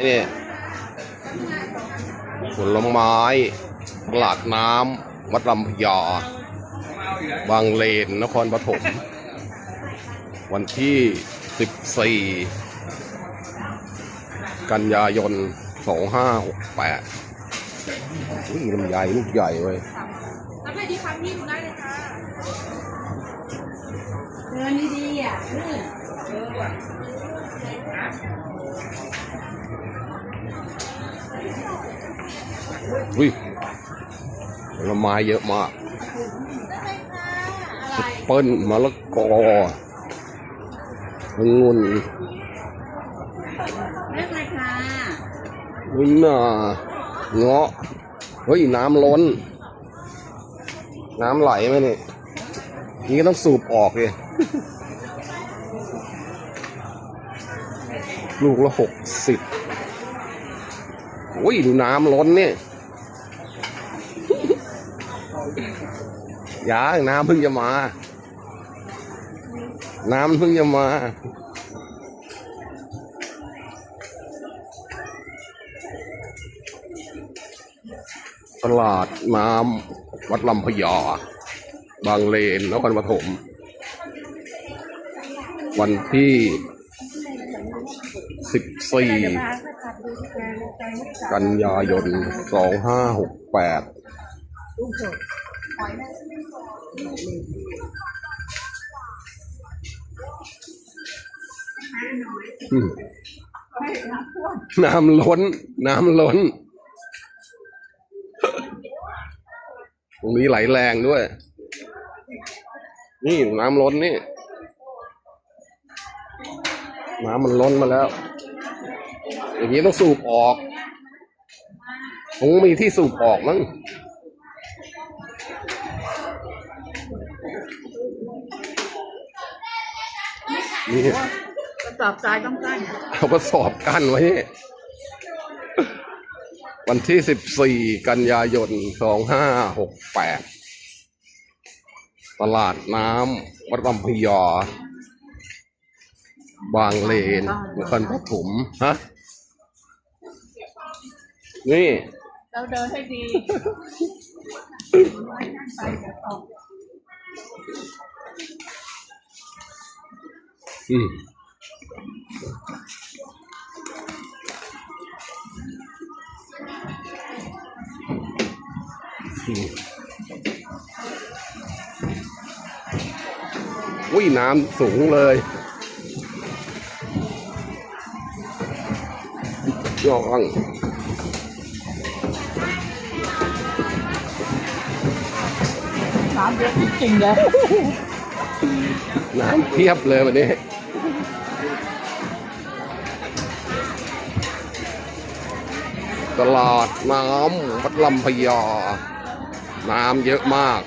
นี่ผลไม้ตลาดน้ำวัดลำพญาบางเลน นครปฐม วันที่ 14 กันยายน 2568อุ้ยลำไยลูกใหญ่เว้ยรับไปดีครับพี่ดูได้เลยค่ะเดินดีๆอะ อุ้ยผลไม้เยอะมากอะไรเปิ้ลมะละกอองุ่นเรียกอะไรคะวินนาเงาะ เฮ้ย น้ำล้น น้ำไหลไหมเนี่ยนี่ก็ต้องสูบออกเลย ลูกละหกสิบโอ้ยดูน้ำล้นเนี่ยยาน้ำเพิ่งจะมา น้ำเพิ่งจะมาตลาดน้ำวัดลำพญาบางเลนนครปฐม วันที่ 14 กันยายน 2568 น้ำล้น น้ำล้น ตรงนี้ไหลแรงด้วย นี่น้ำล้นนี่ น้ำมันล้นมาแล้ว อย่างนี้ต้องสูบออกคงมีที่สูบออกมั้งนี่กระสอบทรายต้องกั้นเอากระสอบกั้นไว้นี่วันที่14กันยายน2568ตลาดน้ำวัดลำพญา บางเลนนครปฐมฮะนี่เราเดินให้ดีอืมอืมอุ้ยน้ำสูงเลย ย่องน้ำเยอะจริงๆเลยน้ำเพียบเลยวันนี้ ตลาดน้ำวัดลำพญาน้ำเยอะมาก